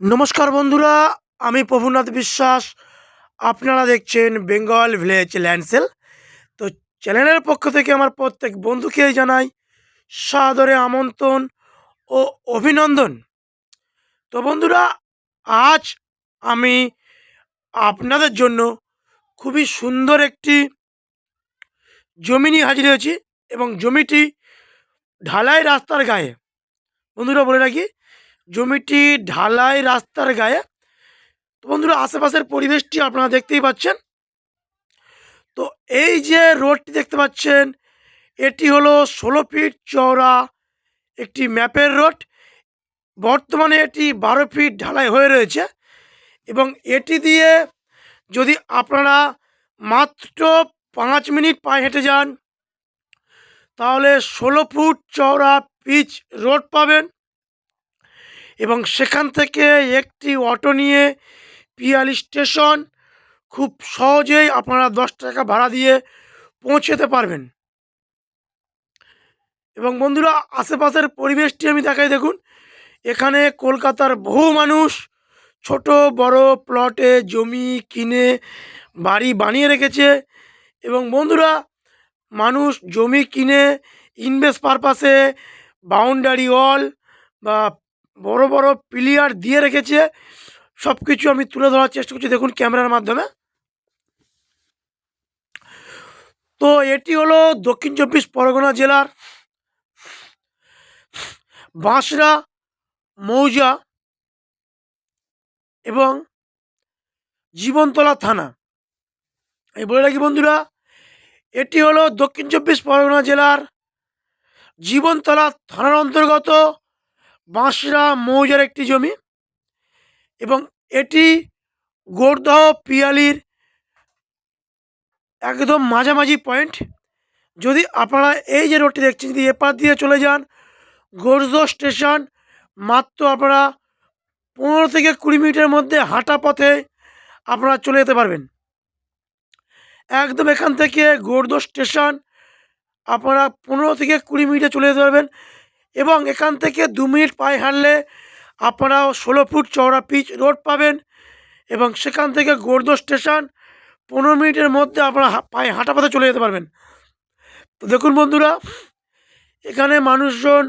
নমস্কার বন্ধুরা, আমি প্রভুনাথ বিশ্বাস। আপনারা দেখছেন বেঙ্গল ভিলেজ ল্যান্ডসেল। তো চ্যানেলের পক্ষ থেকে আমার প্রত্যেক বন্ধুকে জানাই সাদরে আমন্ত্রণ ও অভিনন্দন। তো বন্ধুরা, আজ আমি আপনাদের জন্য খুবই সুন্দর একটি জমি নিয়ে হাজির হয়েছি এবং জমিটি ঢালাই রাস্তার গায়ে। বন্ধুরা, বলে রাখি জমিটি ঢালাই রাস্তার গায়ে। তো বন্ধুরা, আশেপাশের পরিবেশটি আপনারা দেখতেই পাচ্ছেন। তো এই যে রোডটি দেখতে পাচ্ছেন, এটি হলো ষোলো ফিট চওড়া একটি ম্যাপের রোড। বর্তমানে এটি বারো ফিট ঢালাই হয়ে রয়েছে এবং এটি দিয়ে যদি আপনারা মাত্র পাঁচ মিনিট পায়ে হেঁটে যান, তাহলে ষোলো ফুট চওড়া পিচ রোড পাবেন। এবং সেখান থেকে একটি অটো নিয়ে পিয়ালি স্টেশন খুব সহজেই আপনারা দশ টাকা ভাড়া দিয়ে পৌঁছতে পারবেন। এবং বন্ধুরা, আশেপাশের পরিবেশটি আমি দেখাই, দেখুন। এখানে কলকাতার বহু মানুষ ছোট, বড় প্লটে জমি কিনে বাড়ি বানিয়ে রেখেছে। এবং বন্ধুরা, মানুষ জমি কিনে ইনভেস্ট পারপাসে বাউন্ডারি ওয়াল বা বড় বড় প্লেয়ার দিয়ে রেখেছে। সব কিছু আমি তুলে ধরার চেষ্টা করছি। দেখুন ক্যামেরার মাধ্যমে। তো এটি হলো দক্ষিণ চব্বিশ পরগনা জেলার বাঁশরা, মৌজা এবং জীবনতলা থানা। এই বলে রাখি বন্ধুরা, এটি হলো দক্ষিণ চব্বিশ পরগনা জেলার জীবনতলা থানার অন্তর্গত বাঁশরা, মৌজার একটি জমি এবং এটি গোরদহ পিয়ালির একদম মাঝামাঝি পয়েন্ট। যদি আপনারা এই যে রোডটি দেখছেন, যদি এপার দিয়ে চলে যান, গোরদহ স্টেশন মাত্র আপনারা পনেরো থেকে কুড়ি মিনিটের মধ্যে হাঁটা পথে আপনারা চলে যেতে পারবেন। একদম এখান থেকে গোরদহ স্টেশন আপনারা পনেরো থেকে কুড়ি মিনিটে চলে যেতে পারবেন। এবং এখান থেকে দু মিনিট পায়ে হাঁটলে আপনারা ষোলো ফুট চওড়া পিচ রোড পাবেন এবং সেখান থেকে গোর্দ স্টেশন পনেরো মিনিটের মধ্যে আপনারা পায়ে হাঁটা পথে চলে যেতে পারবেন। তো দেখুন বন্ধুরা, এখানে মানুষজন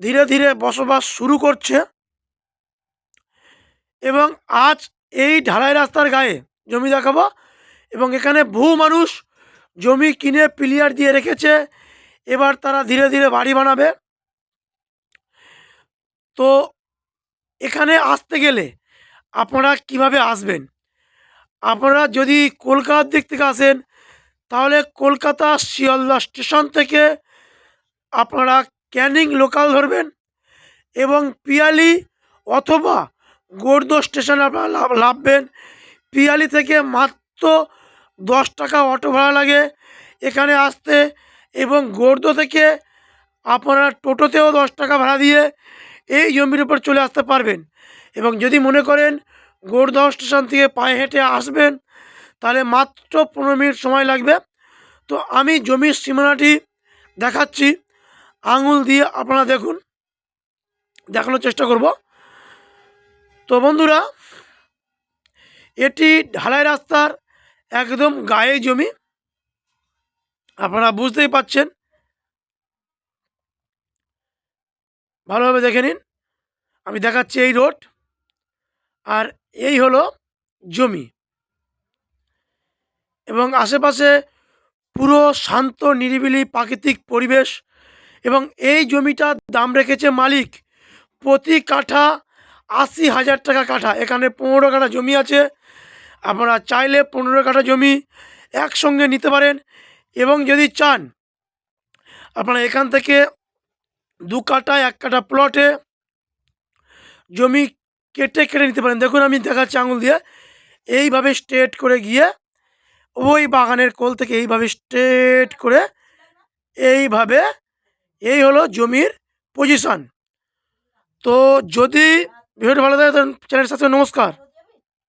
ধীরে ধীরে বসবাস শুরু করছে এবং আজ এই ঢালাই রাস্তার গায়ে জমি দেখাবো এবং এখানে বহু মানুষ জমি কিনে প্লেয়ার দিয়ে রেখেছে। এবার তারা ধীরে ধীরে বাড়ি বানাবে। তো এখানে আসতে গেলে আপনারা কীভাবে আসবেন? আপনারা যদি কলকাতার দিক থেকে আসেন, তাহলে কলকাতা শিয়ালদা স্টেশন থেকে আপনারা ক্যানিং লোকাল ধরবেন এবং পিয়ালি অথবা গোর্দ স্টেশনে আপনারা লাভ, লাভবেন। পিয়ালি থেকে মাত্র দশ টাকা অটো ভাড়া লাগে এখানে আসতে এবং গোর্দ থেকে আপনারা টোটোতেও দশ টাকা ভাড়া দিয়ে এই জমির উপর চলে আসতে পারবেন। এবং যদি মনে করেন গোরদহ স্টেশন থেকে পায়ে হেঁটে আসবেন, তাহলে মাত্র পনেরো মিনিট সময় লাগবে। তো আমি জমির সীমানাটি দেখাচ্ছি। আঙুল দিয়ে আপনারা দেখুন। দেখানোর চেষ্টা করব। তো বন্ধুরা, এটি ঢালাই রাস্তার একদম গায়ে জমি। আপনারা বুঝতেই পাচ্ছেন ভালোভাবে দেখে নিন। আমি দেখাচ্ছি এই রোড। আর এই হলো জমি। এবং আশেপাশে পুরো শান্ত, নিরিবিলি প্রাকৃতিক পরিবেশ এবং এই জমিটার দাম রেখেছে মালিক প্রতি কাঠা আশি হাজার টাকা কাঠা। এখানে পনেরো কাঠা জমি আছে। আপনারা চাইলে পনেরো কাঠা জমি একসঙ্গে নিতে পারেন এবং যদি চান, আপনারা এখান থেকে দু কাঠা এক কাঠা প্লটে জমি কেটে কেটে নিতে পারেন। দেখুন, আমি দেখাচ্ছি আঙুল দিয়ে। এইভাবে স্ট্রেট করে গিয়ে ওই বাগানের কোল থেকে এইভাবে স্ট্রেট করে এইভাবে, এই হলো জমির পজিশন তো যদি ভিডিওটি ভালো থাকে চ্যানেল সাথে নমস্কার।